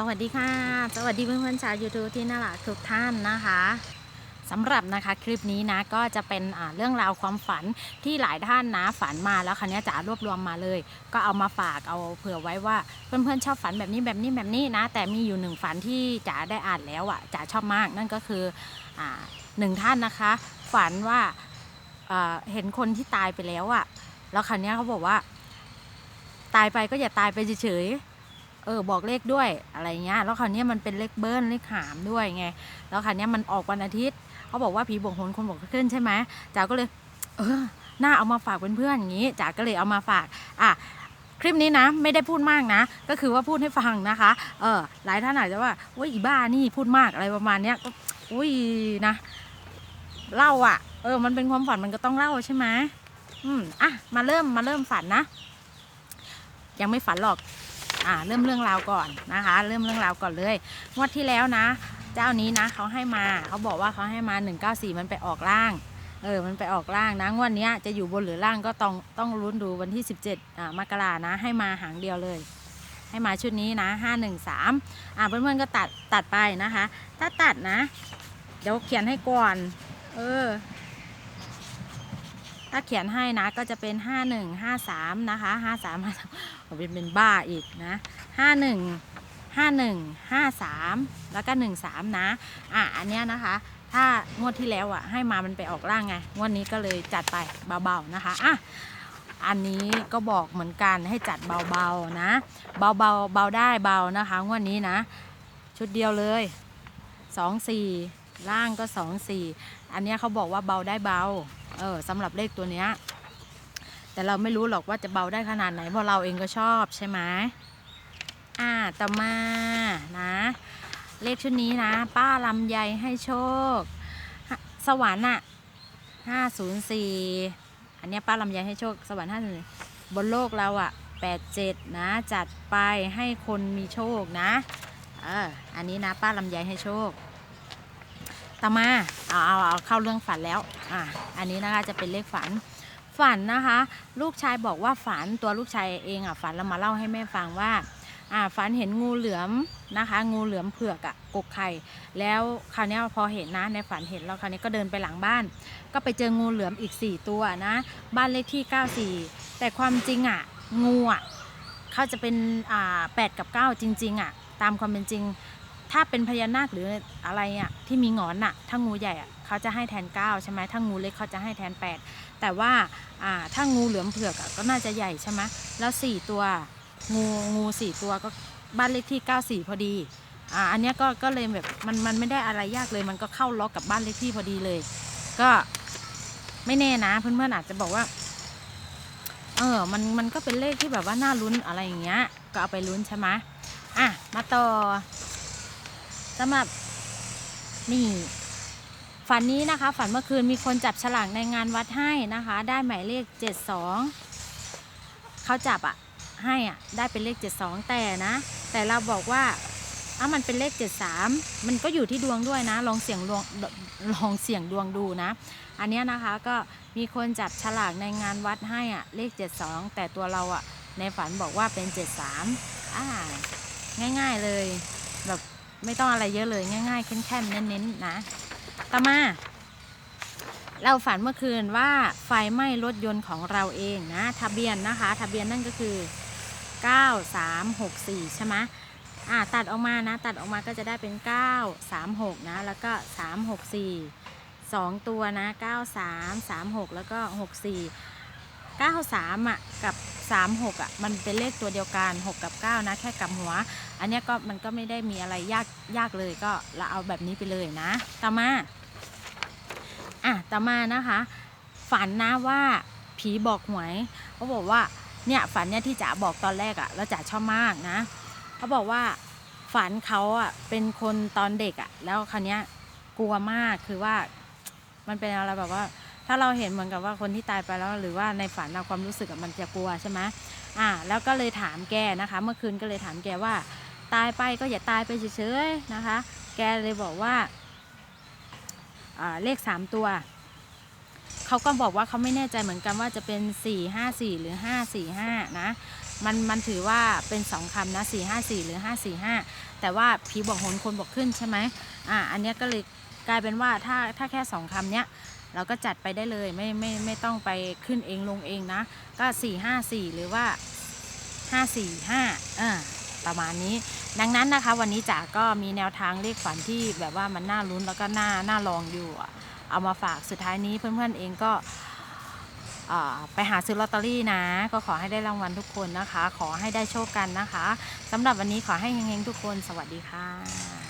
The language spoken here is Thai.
สวัสดีค่ะ สวัสดีเพื่อนๆชาว YouTube ที่น่ารักทุกท่านนะคะสำหรับนะคะคลิปนี้นะก็จะเป็นเรื่องราวความฝันที่หลายท่านนะฝันมาแล้วคันนี้จะรวบรวมมาเลย ก็เอามาฝากเอาเผื่อไว้ว่าเพื่อนๆชอบฝันแบบนี้แบบนี้แบบนี้นะ แต่มีอยู่หนึ่งฝันที่จ๋าได้อ่านแล้วอะจ๋าชอบมากนั่นก็คืออหนึ่งท่านนะคะ ฝันว่าเห็นคนที่ตายไปแล้วอะแล้วคันนี้เขาบอกว่า ตายไปก็อย่าตายไปเฉย เออบอกเลขด้วยอะไรเงี้ยแล้วคราวนี้มันเป็นเลขเบิ้ลเลขหามด้วยไงแล้วคราวนี้มันออกวันอาทิตย์เขาบอกว่าผีบวกหนคนบวกขึ้นใช่ไหมจ๋าก็เลย เออน่าเอามาฝากเพื่อนๆอย่างนี้จ๋าก็เลยเอามาฝากอะคลิปนี้นะไม่ได้พูดมากนะ ก็คือว่าพูดให้ฟังนะคะ เออหลายท่านอาจจะว่าโอ้ยอีบ้านี่พูดมากอะไรประมาณเนี้ยก็อุ้ยนะเล่าอะ เออ มันเป็นความฝันมันก็ต้องเล่าใช่ไหมอืมอะมาเริ่มมาเริ่มฝันนะ ยังไม่ฝันหรอก อ่าเริ่มเรื่องราวก่อนนะคะ เริ่มเรื่องราวก่อนเลยงวดที่แล้วนะ เจ้านี้นะเขาให้มาเขาบอกว่าเขาให้มา 194 มันไปออกล่างเออ มันไปออกล่างนะ งวดนี้จะอยู่บนหรือล่างก็ต้องต้องลุ้นดูวันที่ 17อ่ามกรานะ ให้มาหางเดียวเลย ให้มาชุดนี้นะ 513อ่าเพื่อนๆก็ตัดตัดไปนะคะ ถ้าตัดนะ เดี๋ยวเขียนให้ก่อน เออ ถ้าเขียนให้นะก็จะเป็น 51 53 นะคะ 53ผม เป็นเป็นบ้าอีกนะ51 51 53แล้วก็13นะอะอันเนี้ยนะคะ ถ้างวดที่แล้วอะให้มามันไปออกล่างไงงวดนี้ก็เลยจัดไปเบาๆนะคะอะอันนี้ก็บอกเหมือนกันให้จัดเบาๆนะ เบาๆเบาได้เบานะคะงวดนี้นะ ชุดเดียวเลย2 4ล่างก็2 4อันเนี้ยเขาบอกว่าเบาได้เบา เออสำหรับเลขตัวเนี้ย แต่เราไม่รู้หรอกว่าจะเบาได้ขนาดไหนเพราะเราเองก็ชอบใช่ไหมอ่าต่อมานะ เลขชุดนี้นะ ป้าลำไยให้โชค สวรรค์อะห้าศูนย์สี่อันนี้ป้าลำไยให้โชค สวรรค์ห้าศูนย์บนโลกเราอะแปดเจ็ดนะ จัดไปให้คนมีโชคนะเอออันนี้นะป้าลำไยให้โชคต่อมาเอาเอาเอาเข้าเรื่องฝันแล้ว อะ อันนี้นะคะจะเป็นเลขฝัน ฝันนะคะ ลูกชายบอกว่าฝันตัวลูกชายเองอะฝันแล้วมาเล่าให้แม่ฟังว่าอ่าฝันเห็นงูเหลือมนะคะ งูเหลือมเผือกอะกกไข่แล้วคราวนี้พอเห็นนะในฝันเห็นแล้วคราวนี้ก็เดินไปหลังบ้าน ก็ไปเจองูเหลือมอีก 4 ตัวนะ บ้านเลขที่ 94 แต่ความจริงอะงูอะเขาจะเป็นอ่า8กับ 9 จริงๆอะตามความเป็นจริง ถ้าเป็นพญานาคหรืออะไรอะที่มีงอนอะถ้างูใหญ่อะเขาจะให้แทน 9 ใช่ไหมถ้างูเล็กเขาจะให้แทน 8 แต่ว่าอ่าถ้างูเหลือมเผือกอะก็น่าจะใหญ่ใช่ไหมแล้ว 4 ตัวงูงูสี่ตัวก็บ้านเลขที่ 94 พอดีอ่าอันนี้ก็ก็เลยแบบมันมันไม่ได้อะไรยากเลย มันก็เข้าล็อกกับบ้านเลขที่พอดีเลย ก็ไม่แน่นะเพื่อนๆอาจจะบอกว่า เออมันมันก็เป็นเลขที่แบบว่าน่าลุ้นอะไรอย่างเงี้ย ก็เอาไปลุ้นใช่ไหมอะมาต่อ สำหรับนี่ฝันนี้นะคะ ฝันเมื่อคืนมีคนจับฉลากในงานวัดให้นะคะ ได้หมายเลข 72 เขาจับอะให้อะได้เป็นเลข 72 แต่นะ แต่เราบอกว่าอ้ามันเป็นเลข 73 มันก็อยู่ที่ดวงด้วยนะ ลองเสี่ยงดวงลองเสี่ยงดวงดูนะ อันนี้นะคะก็มีคนจับฉลากในงานวัดให้อะเลข 72 แต่ตัวเราอะในฝันบอกว่าเป็น 73อ่าง่าย ๆเลย ไม่ต้องอะไรเยอะเลยง่ายๆแค่นๆเน้นๆนะ ต่อมา เราฝันเมื่อคืนว่าไฟไหม้รถยนต์ของเราเองนะ ทะเบียนนะคะ ทะเบียนนั่นก็คือ 9364 ใช่ไหมอ่าตัดออกมานะ ตัดออกมาก็จะได้เป็น 936 นะ แล้วก็ 364 2 ตัวนะ 93 36 แล้วก็ 64 93 อะ กับ 36 อะ มันเป็นเลขตัวเดียวกัน 6 กับ 9 นะ แค่กลับหัว อันนี้ก็มันก็ไม่ได้มีอะไรยากยากเลยก็เราเอาแบบนี้ไปเลยนะต่อมาอะต่อมานะคะ ฝันนะว่าผีบอกหวยเขาบอกว่าเนี่ยฝันเนี่ยที่จ๋าบอกตอนแรกอะ่ะแล้วจ๋าชอบมากนะเขาบอกว่าฝันเขาอะเป็นคนตอนเด็กอะ่ะ แล้วคราวเนี้ยกลัวมากคือว่ามันเป็นอะไรแบบว่า ถ้าเราเห็นเหมือนกับว่าคนที่ตายไปแล้ว หรือว่าในฝันเราความรู้สึกมันจะกลัวใช่ไหมอ่า แล้วก็เลยถามแกนะคะ เมื่อคืนก็เลยถามแกว่า ตายไปก็อย่าตายไปเฉยๆนะคะ แกเลยบอกว่าาเลขสามตัว เขาก็บอกว่าเขาไม่แน่ใจเหมือนกันว่าจะเป็น 4 5 4 หรือ 5 4 5 นะ มันมันถือว่าเป็นสองคำนะสี่ห้าสี่หรือห้าสี่ห้าแต่ว่าผีบอกหนคนบอกขึ้นใช่ไหมอ่าอันนี้ก็เลยกลายเป็นว่าถ้าถ้าแค่สองคำเนี้ยเราก็จัดไปได้เลยไม่ไม่ไม่ต้องไปขึ้นเองลงเองนะ ก็สี่ห้าสี่หรือว่าห้าสี่ห้าอ่า ประมาณนี้ ดังนั้นนะคะ วันนี้จ๋าก็มีแนวทางเลขฝันที่แบบว่ามันน่าลุ้นแล้วก็น่าน่าลองอยู่ เอามาฝากสุดท้ายนี้เพื่อนๆเองก็ไปหาซื้อลอตเตอรี่นะ ก็ขอให้ได้รางวัลทุกคนนะคะ ขอให้ได้โชคกันนะคะสำหรับวันนี้ขอให้เฮงๆทุกคน สวัสดีค่ะ